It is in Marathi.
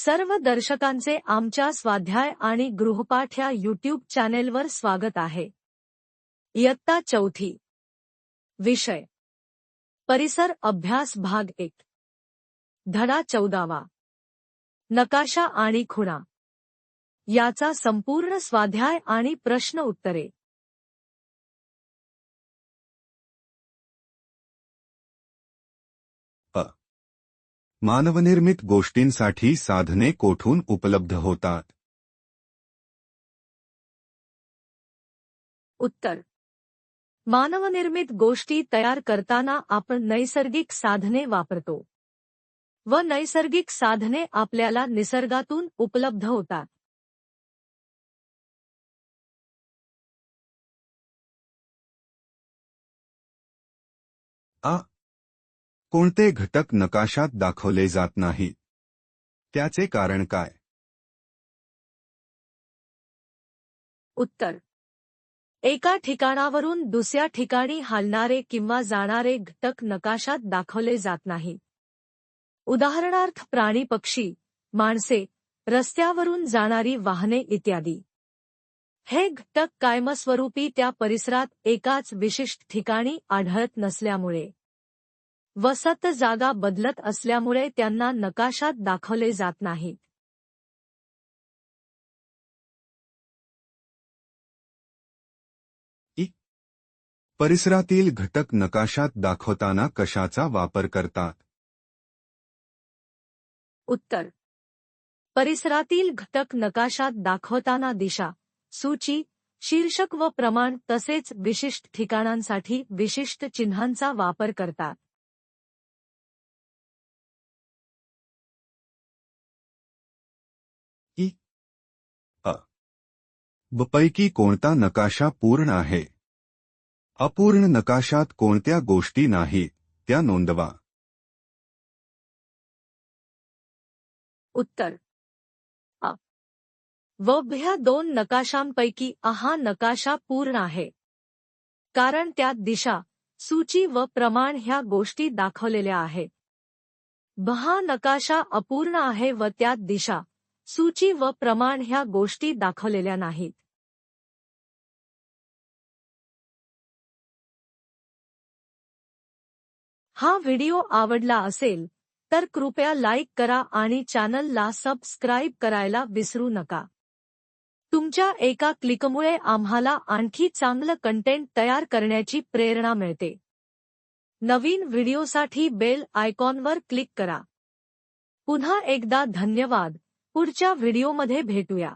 सर्व दर्शकांचे आमच्या स्वाध्याय आणि गृहपाठ या युट्यूब चॅनेलवर स्वागत आहे. इयत्ता चौथी. विषय. परिसर अभ्यास भाग एक. धडा चौदावा. नकाशा आणि खुणा. याचा संपूर्ण स्वाध्याय आणि प्रश्न उत्तरे. मानवनिर्मित गोष्टींसाठी साधने कोठून उपलब्ध होतात? उत्तर. मानवनिर्मित गोष्टी तयार करताना आपण नैसर्गिक साधने वापरतो. व नैसर्गिक साधने आपल्याला निसर्गातून उपलब्ध होतात. आ कोणते घटक नकाशात दाखवले जात नाहीत त्याचे कारण काय? उत्तर. एका ठिकाणावरून दुसऱ्या ठिकाणी हालणारे किंवा जाणारे घटक नकाशात दाखवले जात नाही. उदाहरणार्थ प्राणी पक्षी माणसे रस्त्यावरून जाणारी वाहने इत्यादी. हे घटक कायमस्वरूपी त्या परिसरात एकाच विशिष्ट ठिकाणी आढळत नसल्यामुळे. वसत जागा बदलत असल्यामुळे त्यांना नकाशात दाखवले जात नाहीत परिसरातील घटक नकाशात दाखवताना कशाचा वापर करतात? उत्तर. परिसरातील घटक नकाशात दाखवताना दिशा सूची शीर्षक व प्रमाण तसेच विशिष्ट ठिकाणांसाठी विशिष्ट चिन्हांचा वापर करतात. पैकी कोणता नकाशा पूर्ण आहे? अपूर्ण नकाशात कोणत्या गोष्टी नाही त्या नोंदवा. उत्तर. अ. व ह्या दोन नकाशांपैकी आ हा नकाशा पूर्ण आहे. कारण त्यात दिशा सूची व प्रमाण ह्या गोष्टी दाखवलेल्या आहेत बहा नकाशा अपूर्ण आहे व त्यात दिशा सूची व प्रमाण ह्या गोष्टी दाखवलेल्या नाहीत. हा व्हिडिओ आवडला असेल तर कृपया लाईक करा आणि चॅनलला सबस्क्राईब करायला विसरू नका. तुमच्या एका क्लिकमुळे आम्हाला आणखी चांगलं कंटेंट तयार करण्याची प्रेरणा मिळते. नवीन व्हिडिओसाठी बेल आयकॉनवर क्लिक करा. पुन्हा एकदा धन्यवाद. पुढच्या व्हिडिओमध्ये भेटूया.